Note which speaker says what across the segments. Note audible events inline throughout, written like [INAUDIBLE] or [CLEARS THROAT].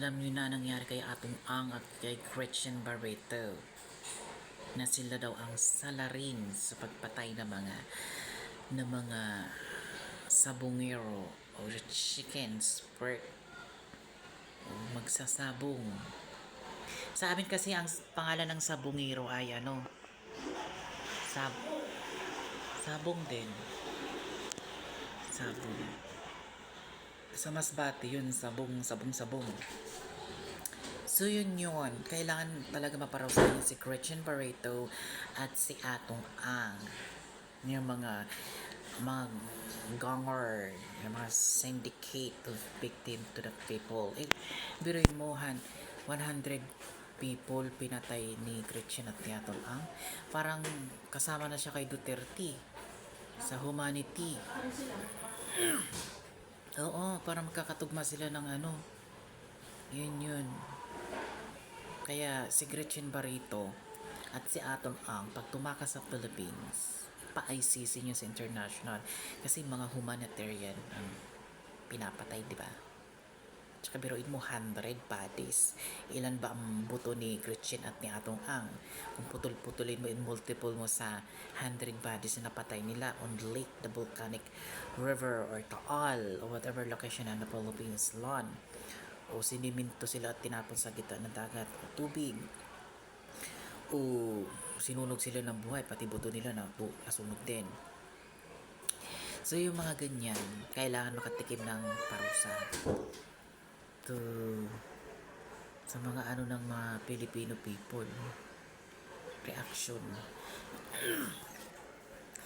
Speaker 1: Alam niyo na nangyari kay Atong Ang at kay Gretchen Barreto na sila daw ang salarin sa pagpatay ng mga ng mga sabungero o chickens pork o magsasabong. Sa amin kasi ang pangalan ng sabungero ay ano sab sabong din. Sabong. Sa Masbate yun, sabong, sabong, sabong. So yun yun, kailangan talaga maparusahan si Gretchen Barreto at si Atong Ang. Yung mga mga gonger, yung mga syndicate of victim to the people. Eh, biruin mo, Han, 100 people pinatay ni Gretchen at ni Atong Ang. Parang kasama na siya kay Duterte sa humanity. Oo, para magkakatugma sila ng ano. Yun yun. Kaya si Gretchen Barreto at si Atom Ang, pag tumakas sa Philippines, pa-ICC nyo international. Kasi mga humanitarian ang pinapatay, di ba? Tsaka biruin mo 100 bodies. Ilan ba ang buto ni Gretchen at ni Atong Ang? Kung putol-putulin mo in multiple mo sa 100 bodies na napatay nila on Lake, the volcanic river or Taal or whatever location na the Philippines lawn. O siniminto sila at tinapon sa gitna ng dagat o tubig. O sinunog sila ng buhay, pati buto nila na nasunog din. So yung mga ganyan, kailangan makatikim ng parusa to sa mga ano ng mga Filipino people. Reaction.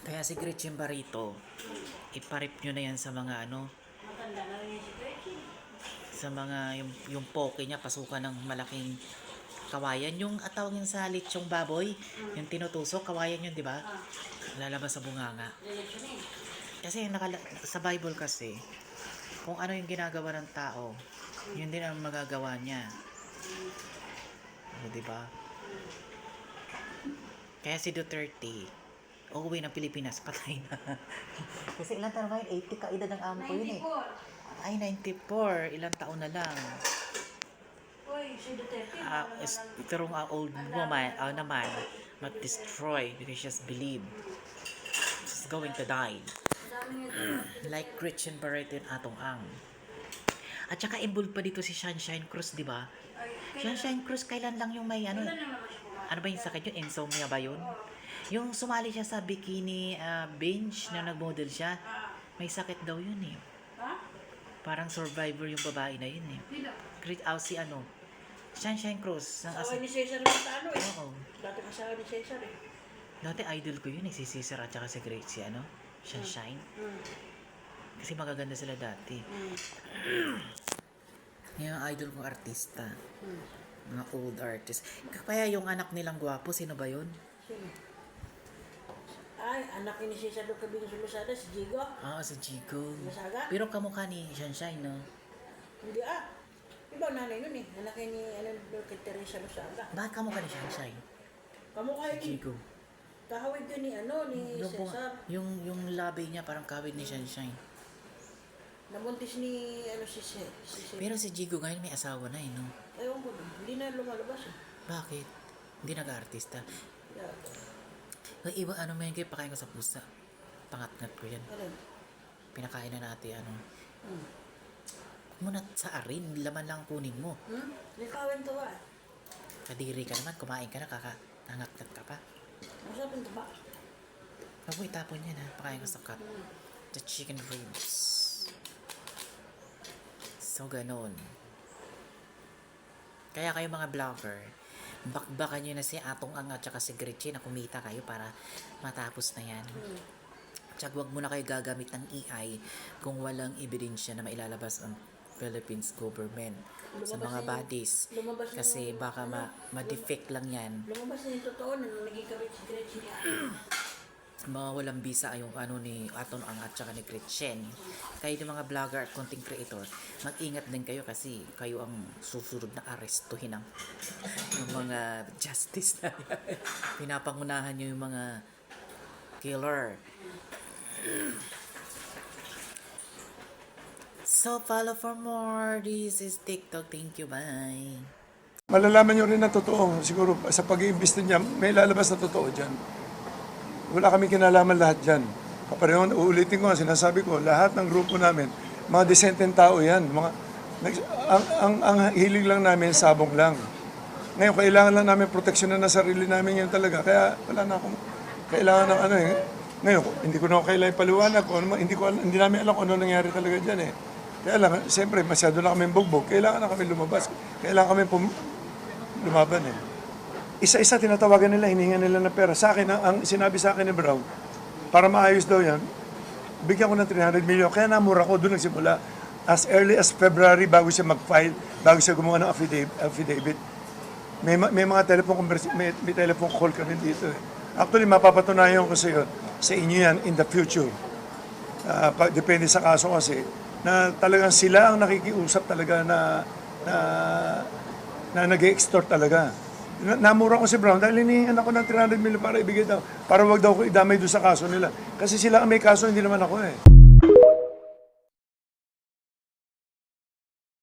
Speaker 1: Kaya si Gretchen Barito iparip nyo na yan sa mga ano sa mga yung, yung poke niya pasukan ng malaking kawayan. Yung atawag yung sa lechong baboy yung tinutusok kawayan yun di ba? Lalabas sa bunganga. Kasi nakala, sa Bible kasi kung ano yung ginagawa ng tao yun din ang magagawa niya. O di ba? Kaya si Duterte uuwi ng Pilipinas patay na. [LAUGHS] Kasi ilang taon ba yun? 80 ka edad ng amo ko yun eh. ay 94 ilang taon na lang.
Speaker 2: Uy, si Duterte.
Speaker 1: uh, is, pero ang old woman uh, naman mag-destroy because she's believe she's going to die like Gretchen Barreto and Atong Ang at saka involved pa dito si Sunshine Cruz di ba Sunshine Cruz kailan lang yung may ano
Speaker 2: kumain?
Speaker 1: ano ba yung sakit yun insomnia ba yun yung sumali siya sa bikini ah, bench na nag-model siya
Speaker 2: Ah,
Speaker 1: may sakit daw yun eh parang survivor yung babae na yun eh? Great out si ano Sunshine Cruz ng
Speaker 2: Asawa
Speaker 1: asa
Speaker 2: ni Cesar sa ano eh.
Speaker 1: Oo.
Speaker 2: Dati asawa ni Cesar eh.
Speaker 1: Dati idol ko yun eh, si Cesar at saka si si ano, Sunshine.
Speaker 2: Hmm.
Speaker 1: Kasi magaganda sila dati. [CLEARS THROAT]
Speaker 2: Hmm.
Speaker 1: Yung idol kong artista.
Speaker 2: Hmm.
Speaker 1: Mga old artist. Kaya yung anak nilang gwapo, sino ba yun?
Speaker 2: Sino? Ay, anak ni Cesar doon kabing sa Lusada, si Jigo.
Speaker 1: Ah, si Chico.
Speaker 2: Masaga?
Speaker 1: Pero kamukha ni Sunshine, no?
Speaker 2: Hindi ah. Iba nanay nun eh. Anak ni ano, kay Teresa Lusaga.
Speaker 1: Bakit kamukha ni Sunshine?
Speaker 2: Kamukha yun eh.
Speaker 1: Chico.
Speaker 2: Kahawig yun ni ano, ni
Speaker 1: Yung,
Speaker 2: Cesar.
Speaker 1: yung, yung labi niya parang kawig ni Sunshine.
Speaker 2: Nabuntis ni ano si Ce- si Cesar.
Speaker 1: Pero si Jigo ngayon may asawa na eh, no?
Speaker 2: Ewan ko. Hindi na lumalabas eh.
Speaker 1: Bakit? Hindi nag-artista.
Speaker 2: Yeah.
Speaker 1: Yung iba, ano may kayo pakain ko sa pusa. Pangatngat ko yan.
Speaker 2: Ano?
Speaker 1: Pinakain na natin, ano.
Speaker 2: Hmm.
Speaker 1: Muna sa arin, laman lang kunin mo.
Speaker 2: Hmm? Likawin to ba?
Speaker 1: Kadiri ka naman, kumain ka na, kaka nangatngat ka pa.
Speaker 2: Masarap yung taba.
Speaker 1: Huwag mo itapon yan ha, pakain ko sa cut. The chicken ribs. So, ganon. Kaya kayo mga vlogger, bakbakan nyo na si Atong Ang at saka si Gretchen na kumita kayo para matapos na yan.
Speaker 2: Hmm.
Speaker 1: Tsaka huwag muna kayo gagamit ng AI kung walang ebidensya na mailalabas ang Philippines government sa
Speaker 2: Lumabas
Speaker 1: mga bodies.
Speaker 2: Lumabas na
Speaker 1: Kasi
Speaker 2: yung-
Speaker 1: baka ma- ma-defect lang yan.
Speaker 2: Lumabas na yung totoo na naging kabit si
Speaker 1: mga walang bisa yung ano ni Aton Ang at saka ni Gretchen. Kayo yung mga vlogger at content creator, mag-ingat din kayo kasi kayo ang susunod na arestuhin ng, ng mga justice na yan. [LAUGHS] Pinapangunahan nyo yung mga killer. [CLEARS THROAT] So, follow for more. This is TikTok. Thank you. Bye.
Speaker 3: Malalaman nyo rin na totoo. Siguro sa pag-iimbis niya, may lalabas na totoo dyan. Wala kami kinalaman lahat dyan. Kapareho, uulitin ko, sinasabi ko, lahat ng grupo namin, mga disenteng tao yan. Mga, ang, ang, ang hiling lang namin, sabong lang. Ngayon, kailangan lang namin proteksyonan na sarili namin yun talaga. Kaya wala na akong kailangan ng ano eh. Ngayon, hindi ko na ako kailangan paliwanag. Ano, hindi, ko, hindi namin alam kung ano nangyari talaga dyan eh. Kaya lang, siyempre, masyado na kami bugbog. Kailangan na kami lumabas. Kailangan kami pum- lumaban eh. Isa-isa tinatawagan nila, hininga nila ng pera. Sa akin, ang, ang sinabi sa akin ni Brown, para maayos daw yan, bigyan ko ng 300 million. Kaya namura ko, doon nagsimula. As early as February, bago siya mag-file, bago siya gumawa ng affidavit, may, ma- may mga telephone may, may telephone call kami dito eh. Actually, mapapatunayan ko sa iyo, sa inyo yan in the future. Pa- depende sa kaso kasi, na talagang sila ang nakikiusap talaga na na, na nag-extort talaga. Na, namura ko si Brown dahil hinihingan ako ng 300 million para ibigay daw. Para wag daw ko idamay doon sa kaso nila. Kasi sila ang may kaso, hindi naman ako eh.